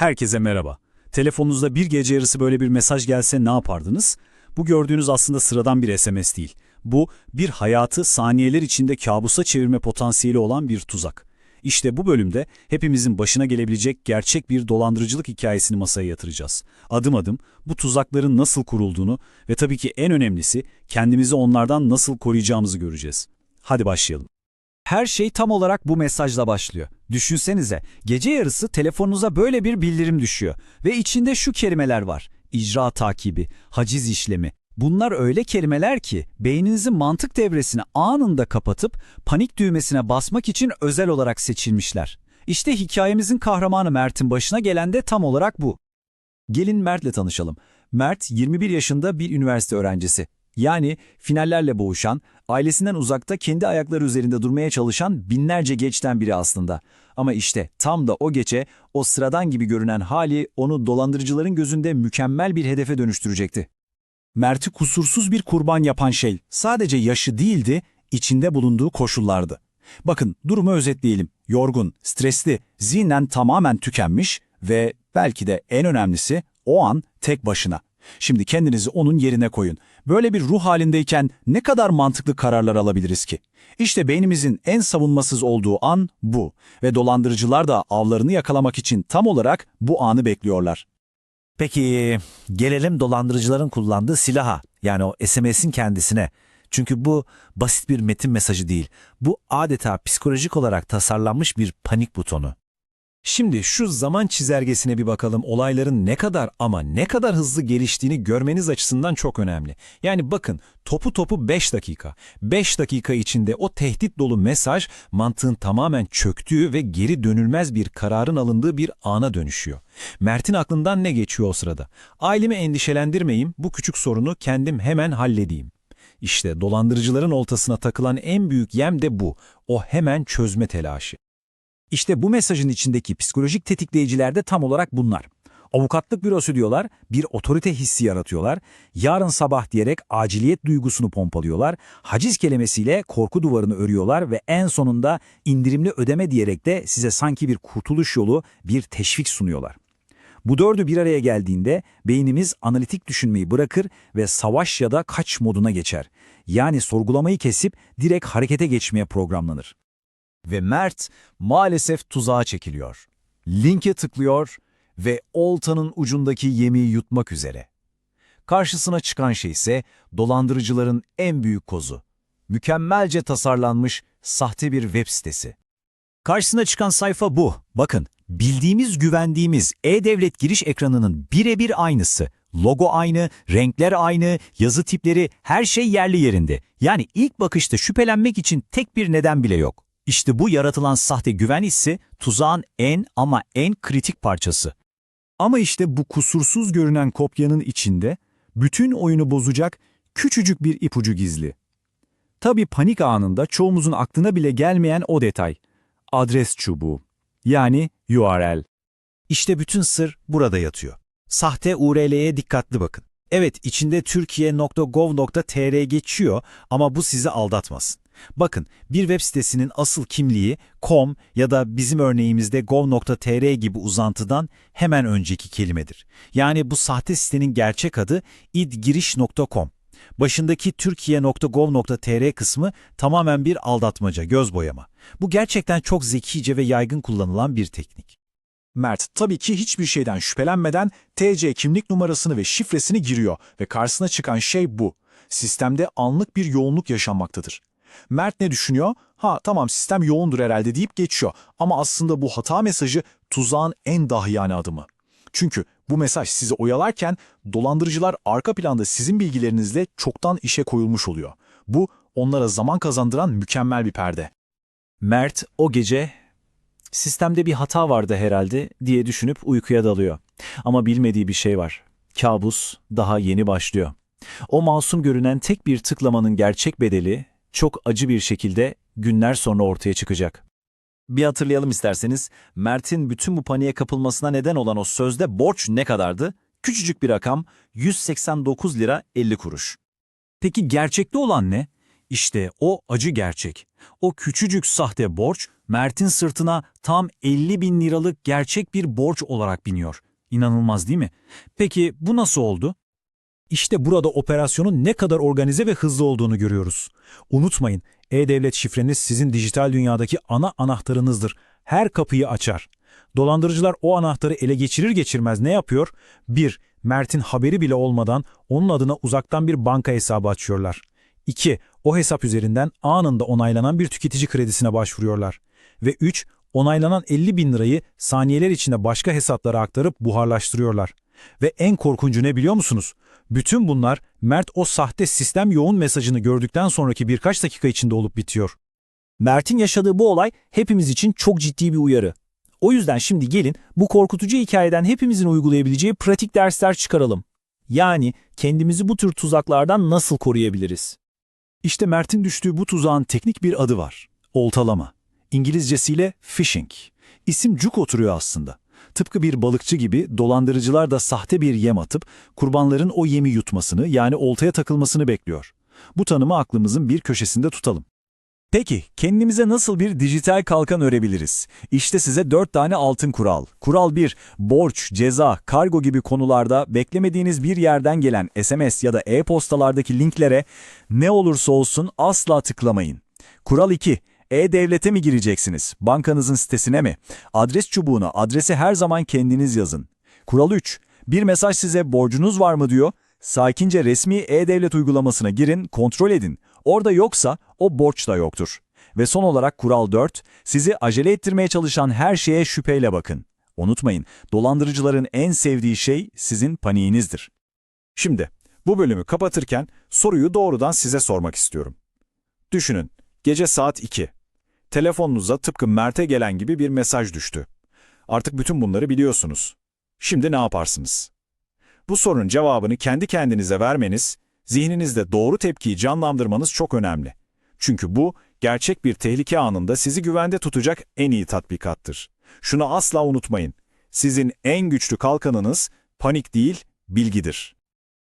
Herkese merhaba. Telefonunuzda bir gece yarısı böyle bir mesaj gelse ne yapardınız? Bu gördüğünüz aslında sıradan bir SMS değil. Bu, bir hayatı saniyeler içinde kabusa çevirme potansiyeli olan bir tuzak. İşte bu bölümde hepimizin başına gelebilecek gerçek bir dolandırıcılık hikayesini masaya yatıracağız. Adım adım bu tuzakların nasıl kurulduğunu ve tabii ki en önemlisi kendimizi onlardan nasıl koruyacağımızı göreceğiz. Hadi başlayalım. Her şey tam olarak bu mesajla başlıyor. Düşünsenize, gece yarısı telefonunuza böyle bir bildirim düşüyor ve içinde şu kelimeler var. İcra takibi, haciz işlemi. Bunlar öyle kelimeler ki beyninizin mantık devresini anında kapatıp panik düğmesine basmak için özel olarak seçilmişler. İşte hikayemizin kahramanı Mert'in başına gelen de tam olarak bu. Gelin Mert'le tanışalım. Mert 21 yaşında bir üniversite öğrencisi. Yani finallerle boğuşan, ailesinden uzakta kendi ayakları üzerinde durmaya çalışan binlerce geçten biri aslında. Ama işte tam da o gece, o sıradan gibi görünen hali onu dolandırıcıların gözünde mükemmel bir hedefe dönüştürecekti. Mert'i kusursuz bir kurban yapan şey sadece yaşı değildi, içinde bulunduğu koşullardı. Bakın durumu özetleyelim. Yorgun, stresli, zihnen tamamen tükenmiş ve belki de en önemlisi o an tek başına. Şimdi kendinizi onun yerine koyun. Böyle bir ruh halindeyken ne kadar mantıklı kararlar alabiliriz ki? İşte beynimizin en savunmasız olduğu an bu ve dolandırıcılar da avlarını yakalamak için tam olarak bu anı bekliyorlar. Peki gelelim dolandırıcıların kullandığı silaha yani o SMS'in kendisine. Çünkü bu basit bir metin mesajı değil. Bu adeta psikolojik olarak tasarlanmış bir panik butonu. Şimdi şu zaman çizelgesine bir bakalım. Olayların ne kadar ama ne kadar hızlı geliştiğini görmeniz açısından çok önemli. Yani bakın topu topu 5 dakika. 5 dakika içinde o tehdit dolu mesaj mantığın tamamen çöktüğü ve geri dönülmez bir kararın alındığı bir ana dönüşüyor. Mert'in aklından ne geçiyor o sırada? Ailemi endişelendirmeyeyim, bu küçük sorunu kendim hemen halledeyim. İşte dolandırıcıların oltasına takılan en büyük yem de bu. O hemen çözme telaşı. İşte bu mesajın içindeki psikolojik tetikleyiciler de tam olarak bunlar. Avukatlık bürosu diyorlar, bir otorite hissi yaratıyorlar, yarın sabah diyerek aciliyet duygusunu pompalıyorlar, haciz kelimesiyle korku duvarını örüyorlar ve en sonunda indirimli ödeme diyerek de size sanki bir kurtuluş yolu, bir teşvik sunuyorlar. Bu dördü bir araya geldiğinde beynimiz analitik düşünmeyi bırakır ve savaş ya da kaç moduna geçer. Yani sorgulamayı kesip direkt harekete geçmeye programlanır. Ve Mert maalesef tuzağa çekiliyor. Linke tıklıyor ve oltanın ucundaki yemeği yutmak üzere. Karşısına çıkan şey ise dolandırıcıların en büyük kozu. Mükemmelce tasarlanmış sahte bir web sitesi. Karşısına çıkan sayfa bu. Bakın, bildiğimiz güvendiğimiz e-devlet giriş ekranının birebir aynısı. Logo aynı, renkler aynı, yazı tipleri her şey yerli yerinde. Yani ilk bakışta şüphelenmek için tek bir neden bile yok. İşte bu yaratılan sahte güven hissi tuzağın en ama en kritik parçası. Ama işte bu kusursuz görünen kopyanın içinde bütün oyunu bozacak küçücük bir ipucu gizli. Tabii panik anında çoğumuzun aklına bile gelmeyen o detay. Adres çubuğu. Yani URL. İşte bütün sır burada yatıyor. Sahte URL'ye dikkatli bakın. Evet içinde türkiye.gov.tr geçiyor ama bu sizi aldatmasın. Bakın bir web sitesinin asıl kimliği com ya da bizim örneğimizde gov.tr gibi uzantıdan hemen önceki kelimedir. Yani bu sahte sitenin gerçek adı idgiriş.com. Başındaki türkiye.gov.tr kısmı tamamen bir aldatmaca, göz boyama. Bu gerçekten çok zekice ve yaygın kullanılan bir teknik. Mert tabii ki hiçbir şeyden şüphelenmeden TC kimlik numarasını ve şifresini giriyor ve karşısına çıkan şey bu. Sistemde anlık bir yoğunluk yaşanmaktadır. Mert ne düşünüyor? Ha tamam sistem yoğundur herhalde deyip geçiyor. Ama aslında bu hata mesajı tuzağın en dahiyane adımı. Çünkü bu mesaj sizi oyalarken dolandırıcılar arka planda sizin bilgilerinizle çoktan işe koyulmuş oluyor. Bu onlara zaman kazandıran mükemmel bir perde. Mert o gece sistemde bir hata vardı herhalde diye düşünüp uykuya dalıyor. Ama bilmediği bir şey var. Kabus daha yeni başlıyor. O masum görünen tek bir tıklamanın gerçek bedeli çok acı bir şekilde günler sonra ortaya çıkacak. Bir hatırlayalım isterseniz, Mert'in bütün bu paniğe kapılmasına neden olan o sözde borç ne kadardı? Küçücük bir rakam 189 lira 50 kuruş. Peki gerçekte olan ne? İşte o acı gerçek. O küçücük sahte borç Mert'in sırtına tam 50 bin liralık gerçek bir borç olarak biniyor. İnanılmaz değil mi? Peki bu nasıl oldu? İşte burada operasyonun ne kadar organize ve hızlı olduğunu görüyoruz. Unutmayın, e-devlet şifreniz sizin dijital dünyadaki ana anahtarınızdır. Her kapıyı açar. Dolandırıcılar o anahtarı ele geçirir geçirmez ne yapıyor? 1. Mert'in haberi bile olmadan onun adına uzaktan bir banka hesabı açıyorlar. 2. O hesap üzerinden anında onaylanan bir tüketici kredisine başvuruyorlar. Ve 3. Onaylanan 50 bin lirayı saniyeler içinde başka hesaplara aktarıp buharlaştırıyorlar. Ve en korkuncu ne biliyor musunuz? Bütün bunlar Mert o sahte sistem yoğun mesajını gördükten sonraki birkaç dakika içinde olup bitiyor. Mert'in yaşadığı bu olay hepimiz için çok ciddi bir uyarı. O yüzden şimdi gelin bu korkutucu hikayeden hepimizin uygulayabileceği pratik dersler çıkaralım. Yani kendimizi bu tür tuzaklardan nasıl koruyabiliriz? İşte Mert'in düştüğü bu tuzağın teknik bir adı var. Oltalama. İngilizcesiyle phishing. İsim cuk oturuyor aslında. Tıpkı bir balıkçı gibi dolandırıcılar da sahte bir yem atıp kurbanların o yemi yutmasını yani oltaya takılmasını bekliyor. Bu tanımı aklımızın bir köşesinde tutalım. Peki, kendimize nasıl bir dijital kalkan örebiliriz? İşte size 4 tane altın kural. Kural 1, borç, ceza, kargo gibi konularda beklemediğiniz bir yerden gelen SMS ya da e-postalardaki linklere ne olursa olsun asla tıklamayın. Kural 2, e-devlete mi gireceksiniz? Bankanızın sitesine mi? Adres çubuğuna adresi her zaman kendiniz yazın. Kural 3, bir mesaj size borcunuz var mı diyor. Sakince resmi e-devlet uygulamasına girin, kontrol edin. Orada yoksa o borç da yoktur. Ve son olarak kural 4, sizi acele ettirmeye çalışan her şeye şüpheyle bakın. Unutmayın, dolandırıcıların en sevdiği şey sizin paniğinizdir. Şimdi, bu bölümü kapatırken soruyu doğrudan size sormak istiyorum. Düşünün, gece saat 2. Telefonunuza tıpkı Mert'e gelen gibi bir mesaj düştü. Artık bütün bunları biliyorsunuz. Şimdi ne yaparsınız? Bu sorunun cevabını kendi kendinize vermeniz, zihninizde doğru tepkiyi canlandırmanız çok önemli. Çünkü bu, gerçek bir tehlike anında sizi güvende tutacak en iyi tatbikattır. Şunu asla unutmayın. Sizin en güçlü kalkanınız panik değil, bilgidir.